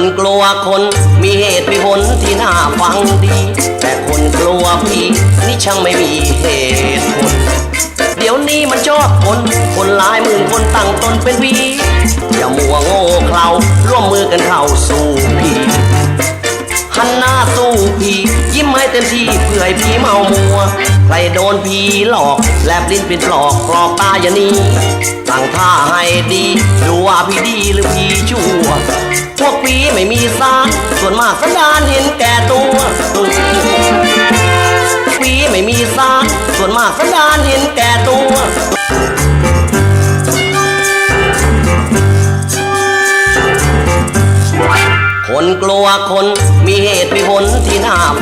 นกลัวคนมีเหตุมีผลที่น่าฟังดี แต่คนกลัวผีนี่ช่างไม่มีเหตุผล เดี๋ยวนี้มันชอบคน คนหลายหมื่นคนตั้งตนเป็นผีอย่ามัวโง่เขลาร่วมมือกันเข้าสู่ผีหันหน้าสู้ผียิ้มให้เต็มที่เพื่อให้ผีเมามัว ใครโดนผีหลอก แลบลิ้นเป็นปลอกกรอกตาอย่านี้ตั้งท่าให้ดีดูว่าผีดีหรือผีชั่ว พวกผีไม่มีซากส่วนมากสันดานเห็นแก่ตัวผีไม่มีซากส่วนมากสันดานเห็นแก่ตัวคนกลัวคนมีเหตุมีผล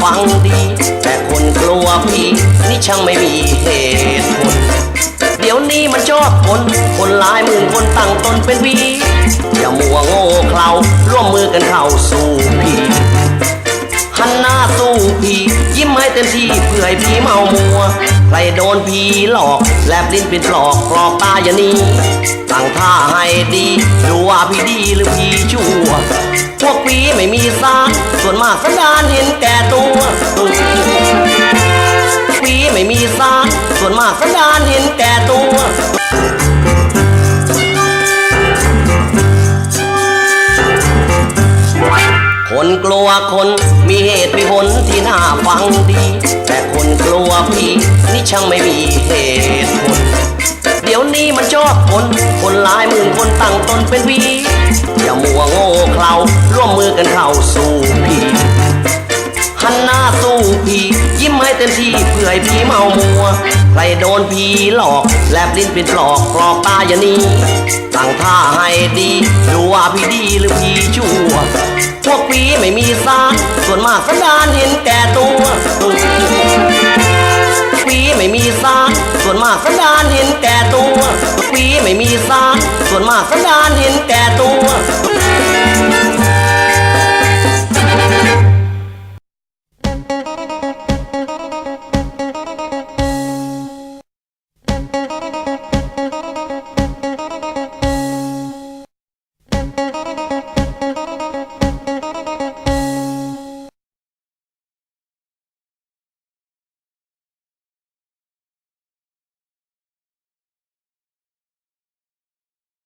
ฟังดี แต่คนกลัวผีนี่ช่างไม่มีเหตุผล เดี๋ยวนี้มันชอบคน คนหลายหมื่นคนตั้งตนเป็นผีอย่ามัวโง่เขลาร่วมมือกันเข้าสู่ผีหันหน้าสู้ผียิ้มให้เต็มที่เพื่อให้ผีเมามัวใครโดนผีหลอก แลบลิ้นเป็นปลอกกรอกตาอย่านี้ตั้งท่าให้ดี ดูว่าผีดีหรือผีชั่ว ส่วนมากสันดานเห็นแก่ตัวผีไม่มีซากส่วนมากสันดานเห็นแก่ตัวคนกลัวคนมีเหตุมีผลที่น่าฟังดี แต่คนกลัวผีนี่ช่างไม่มีเหตุผล เดี๋ยวนี้มันชอบคน คนหลายหมื่นคนตั้งตนเป็นผีอย่ามัวโง่เขลาร่วมมือกันเข้าสู่ผีหันหน้าสู้ผียิ้มให้เต็มที่เพื่อให้ผีเมามัวใครโดนผีหลอก แลบลิ้นเป็นปลอกกรอกตาอย่านี้ตั้งท่าให้ดีดูว่าผีดีหรือผีชั่ว พวกผีไม่มีซากส่วนมากสันดานเห็นแก่ตัวผีไม่มีซากส่วนมากสันดานเห็นแก่ีไม่มีซากส่วนมากสันดานเห็นแก่ตัว